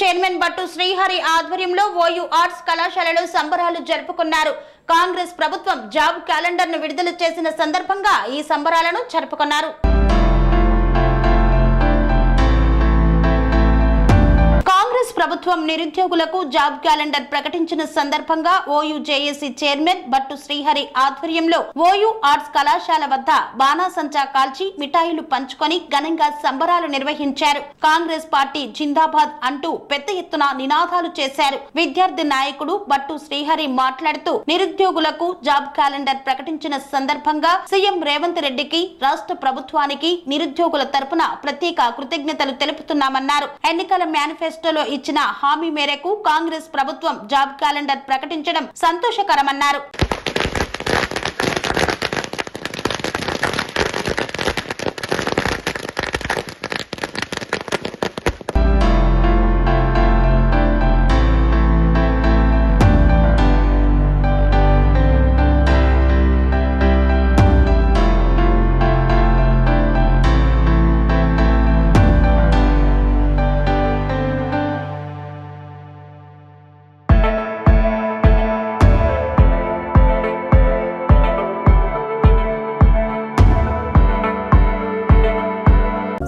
Chairman Battu Srihari ఆధ్వర్యంలో OU arts కళాశాలలో సంబరాలు జరుపుకున్నారు. కాంగ్రెస్ ప్రభుత్వం జాబ్ క్యాలెండర్ను విడుదల చేసిన సందర్భంగా ఈ సంబరాలను జరుపుకున్నారు. ప్రభుత్వం నిరుద్యోగులకు జాబ్ క్యాలెండర్ ప్రకటించిన సందర్భంగా OU JAC chairman Battu Srihari ఆధ్వర్యంలో ఓయూ ఆర్ట్స్ కళాశాల వద్ద బాణాసంచా కాల్చి మిఠాయిలు పంచుకొని ఘనంగా సంబరాలు నిర్వహించారు. కాంగ్రెస్ పార్టీ జిందాబాద్ అంటూ పెద్ద ఎత్తున నినాదాలు చేశారు. విద్యార్థి నాయకుడు బట్టు శ్రీహరి మాట్లాడుతూ నిరుద్యోగులకు జాబ్ క్యాలెండర్ ప్రకటించిన సందర్భంగా సీఎం రేవంత్ రెడ్డికి రాష్ట్ర ప్రభుత్వానికి నిరుద్యోగుల తరపున ప్రత్యేక కృతజ్ఞతలు తెలుపుతున్నామన్నారు. ఎన్నికల మేనిఫెస్టోలో ఇచ్చిన హామీ మేరకు కాంగ్రెస్ ప్రభుత్వం జాబ్ క్యాలెండర్ ప్రకటించడం సంతోషకరమన్నారు.